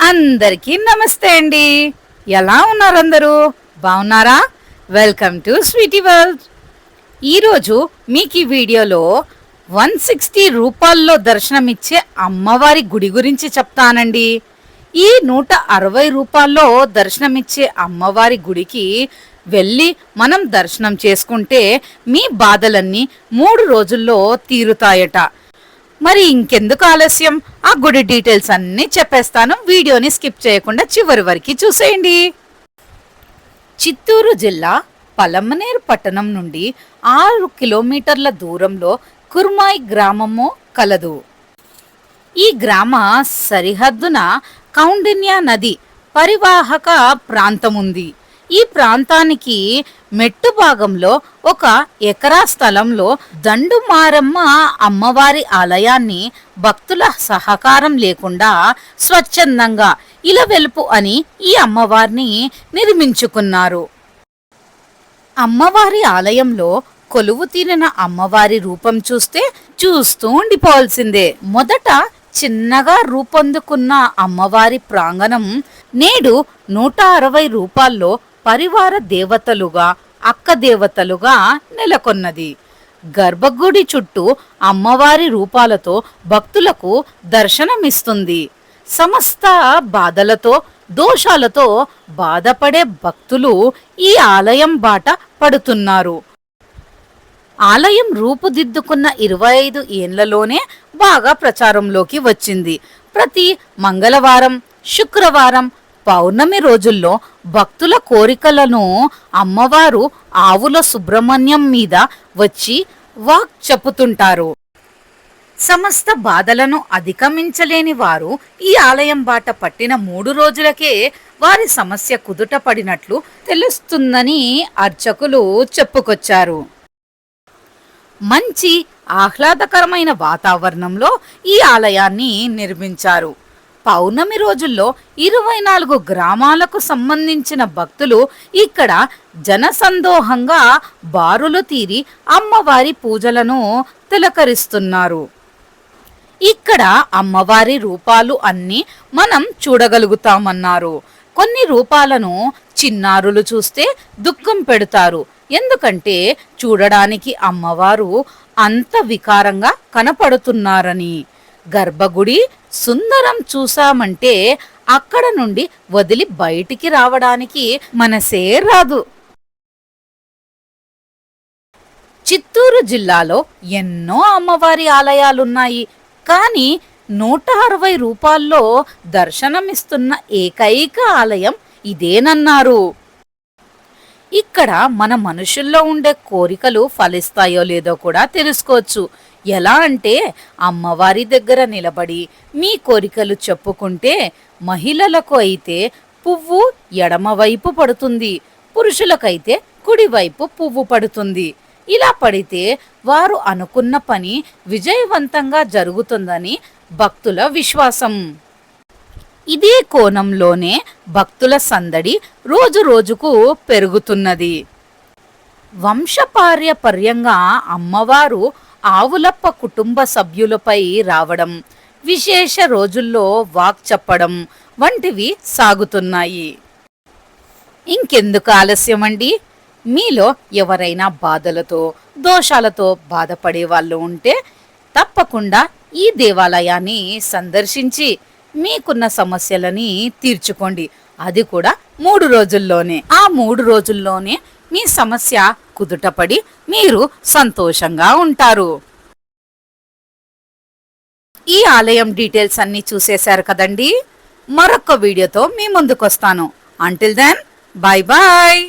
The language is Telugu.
అందరికీ నమస్తే అండి. ఎలా ఉన్నారు అందరూ బాగున్నారా? Welcome to sweety world. ఈరోజు మీకు ఈ వీడియోలో వన్ సిక్స్టీ రూపాయల్లో దర్శనమిచ్చే అమ్మవారి గుడి గురించి చెప్తానండి. ఈ నూట అరవై రూపాయల్లో దర్శనమిచ్చే అమ్మవారి గుడికి వెళ్ళి మనం దర్శనం చేసుకుంటే మీ బాధలన్నీ మూడు రోజుల్లో తీరుతాయట. మరి ఇంకెందుకు ఆలస్యం? ఆ గుడి డీటెయిల్స్ అన్నీ చెప్పేస్తాను. వీడియోని స్కిప్ చేయకుండా చివరి వరకు చూసేయండి. చిత్తూరు జిల్లా పలమనేరు పట్టణం నుండి ఆరు కిలోమీటర్ల దూరంలో కుర్మాయి గ్రామము కలదు. ఈ గ్రామ సరిహద్దున కౌండిన్య నది పరివాహక ప్రాంతం ఉంది ఈ ప్రాంతానికి మెట్టు భాగంలో ఒక ఎకరా స్థలంలో దండుమారమ్మ అమ్మవారి ఆలయాన్ని భక్తుల సహకారం లేకుండా స్వచ్ఛందంగా ఇలవెలుపు అని ఈ అమ్మవారిని నిర్మించుకున్నారు. అమ్మవారి ఆలయంలో కొలువు తీరిన అమ్మవారి రూపం చూస్తే చూస్తూ ఉండిపోవాల్సిందే. మొదట చిన్నగా రూపొందుకున్న అమ్మవారి ప్రాంగణం నేడు నూట అరవై రూపాల్లో పరివార దేవతలుగా అక్క దేవతలుగా నెలకొన్నది. గర్భగుడి చుట్టూ అమ్మవారి రూపాలతో భక్తులకు దర్శనమిస్తుంది. సమస్త బాధలతో దోషాలతో బాధపడే భక్తులు ఈ ఆలయం బాట పడుతున్నారు. ఆలయం రూపుదిద్దుకున్న ఇరవై ఐదు ఏళ్ళలోనే బాగా ప్రచారంలోకి వచ్చింది. ప్రతి మంగళవారం శుక్రవారం పౌర్ణమి రోజుల్లో భక్తుల కోరికలను అమ్మవారు ఆవుల సుబ్రహ్మణ్యం మీద వచ్చి వాక్ చెప్పుతుంటారు. సమస్త బాధలను అధిగమించలేని వారు ఈ ఆలయం బాట పట్టిన మూడు రోజులకే వారి సమస్య కుదుట పడినట్లు తెలుస్తుందని అర్చకులు చెప్పుకొచ్చారు. మంచి ఆహ్లాదకరమైన వాతావరణంలో ఈ ఆలయాన్ని నిర్మించారు. పౌర్ణమి రోజుల్లో ఇరవై నాలుగు గ్రామాలకు సంబంధించిన భక్తులు ఇక్కడ జనసందోహంగా బారులు తీరి అమ్మవారి పూజలను తిలకరిస్తున్నారు. ఇక్కడ అమ్మవారి రూపాలు అన్నీ మనం చూడగలుగుతామన్నారు. కొన్ని రూపాలను చిన్నారులు చూస్తే దుఃఖం పెడతారు. ఎందుకంటే చూడడానికి అమ్మవారు అంత వికారంగా కనపడుతున్నారని. గర్భగుడి సుందరం చూసామంటే అక్కడ నుండి వదిలి బయటికి రావడానికి మనసే రాదు. చిత్తూరు జిల్లాలో ఎన్నో అమ్మవారి ఆలయాలున్నాయి. కానీ నూట అరవై రూపాల్లో దర్శనమిస్తున్న ఏకైక ఆలయం ఇదేనన్నారు. ఇక్కడ మన మనుషుల్లో ఉండే కోరికలు ఫలిస్తాయో లేదో కూడా తెలుసుకోవచ్చు. ఎలా అంటే అమ్మవారి దగ్గర నిలబడి మీ కోరికలు చెప్పుకుంటే మహిళలకు అయితే పువ్వు ఎడమవైపు పడుతుంది పురుషులకైతే కుడివైపు పువ్వు పడుతుంది. ఇలా పడితే వారు అనుకున్న పని విజయవంతంగా జరుగుతుందని భక్తుల విశ్వాసం. ఇదే కోణంలోనే భక్తుల సందడి రోజు రోజుకు పెరుగుతున్నది. వంశపార్యపర్యంగా అమ్మవారు ఆవులప్ప కుటుంబ సభ్యులపై రావడం విశేష రోజుల్లో వాక్ చెప్పడం వంటివి సాగుతున్నాయి. ఇంకెందుకు ఆలస్యం అండి మీలో ఎవరైనా బాధలతో దోషాలతో బాధపడే వాళ్ళు ఉంటే తప్పకుండా ఈ దేవాలయాన్ని సందర్శించి మీకున్న సమస్యలని తీర్చుకోండి. అది కూడా మూడు రోజుల్లోనే. ఆ మూడు రోజుల్లోనే మీ సమస్య కుదుటపడి మీరు సంతోషంగా ఉంటారు. ఈ ఆలయం డీటెయిల్స్ అన్ని చూసేశారు కదండి? మరొక వీడియోతో మీ ముందుకొస్తాను. Until then bye bye